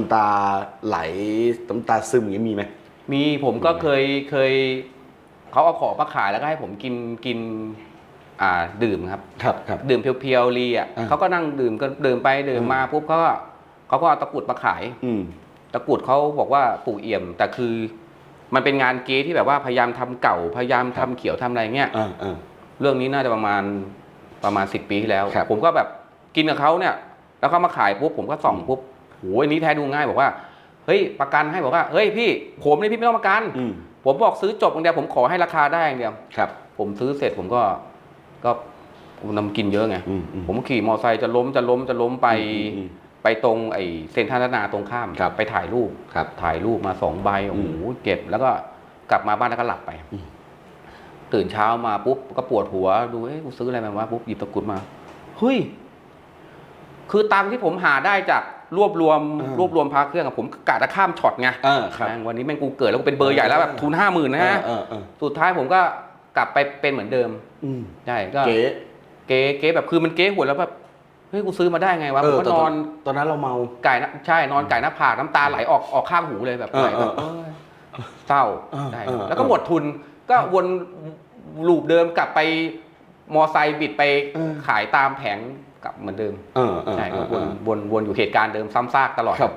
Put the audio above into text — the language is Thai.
น้ำตาไหลน้ำตาซึมอย่างนี้มีไหมมีผมก็เคยเคยเขาเอาของมาขายแล้วก็ให้ผมกินกิน อ่าดื่มครับ ครับครับ ดื่มเพียวๆรีอะอ่าเขาก็นั่งดื่มก็ดื่มไปดื่มอ่ามมาปุ๊บเขาก็เขาก็เอาตะกรุดมาขาย อืม ตะกรุดเขาบอกว่าปู่เอี่ยม แต่คือ มันเป็นงานเก๊ที่แบบว่าพยายามทำเก่าพยายามทำเขียวทำอะไรเงี้ย อ่าอ่า เรื่องนี้น่าจะประมาณประมาณสิบปีที่แล้ว ครับผมก็แบบกินกับเขาเนี่ย แล้วเขามาขายปุ๊บผมก็ส่องปุ๊บ โอ้ยอันนี้แท้ดูง่ายบอกว่าเฮ้ยประกันให้บอกว่าเฮ้ยพี่ผมนี่พี่ไม่ต้องประกัน อืมผมบอกซื้อจบอย่างเดียวผมขอให้ราคาได้อย่างเดียวครับ ผมซื้อเสร็จผมก็ก็ผมนำกินเยอะไงอืมอืมผมขี่มอไซค์จะล้มจะล้มจะล้มไป อืมไปตรงไอ้เซ็นทรัลนาตรงข้ามครับ ไปถ่ายรูป ครับ ถ่ายรูปมาสองใบโอ้โหอืมเก็บแล้วก็กลับมาบ้านแล้วก็หลับไป อืม ตื่นเช้ามาปุ๊บก็ปวดหัวดูเอ้ยกูซื้ออะไรมาวะปุ๊บหยิบตะกรุดมาเฮ้ย คือตังค์ที่ผมหาได้จากรวบรวมอ่ารวบรวมพาเครื่องอะผมกะจะข้ามช็อตไงอ่าครับ แม่งวันนี้แม่งกูเกิดแล้วกูเป็นเบอร์ใหญ่แล้วแบบทุนห้าหมื่นนะฮะเออเออสุดท้ายผมก็กลับไปเป็นเหมือนเดิมอืมใช่ก็เก๋เก๋เก๋แบบคือมันเก๋หวยแล้วแบบเฮ้ยกูซื้อมาได้ไงวะเอผมอก็แต่นตออนนตอนนั้นเราเมา ไก่นะใช่นอนไก่หน้าผากน้ำตาไหลออกออกข้างหูเลยแบบเออไหลแบบเออเอ้ยเศร้าเออใช่เออแล้วก็หมดทุนก็วนลูปเดิมกลับไปมอไซค์บิดไปเออขายตามแผง กลับเหมือนเดิมเออเออใช่ก็เอวนอวนวนอยู่เหตุการณ์เดิมซ้ำซากตลอดครับ